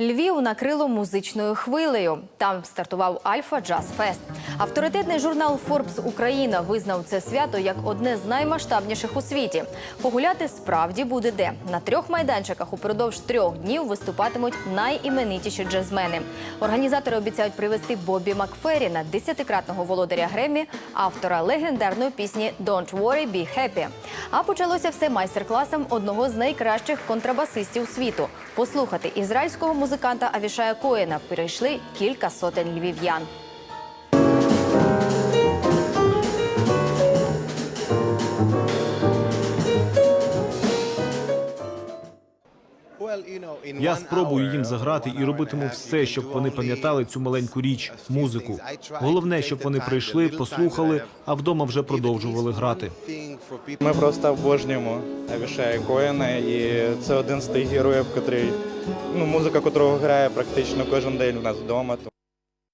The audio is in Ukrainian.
Львів накрило музичною хвилею. Там стартував Альфа Джаз Фест. Авторитетний журнал Forbes Україна визнав це свято як одне з наймасштабніших у світі. Погуляти справді буде де. На трьох майданчиках упродовж трьох днів виступатимуть найіменитіші джазмени. Організатори обіцяють привезти Бобі Макферіна, десятикратного володаря Греммі, автора легендарної пісні «Don't worry, be happy». А почалося все майстер-класом одного з найкращих контрабасистів світу. Послухати ізраїльського музиканта Авішая Коєна прийшли кілька сотень львів'ян. Я спробую їм заграти і робитиму все, щоб вони пам'ятали цю маленьку річ, музику. Головне, щоб вони прийшли, послухали, а вдома вже продовжували грати. Ми просто обожнюємо Авішая Коїна, і це один з тих героїв, котрий, ну, музика яку грає практично кожен день у нас вдома.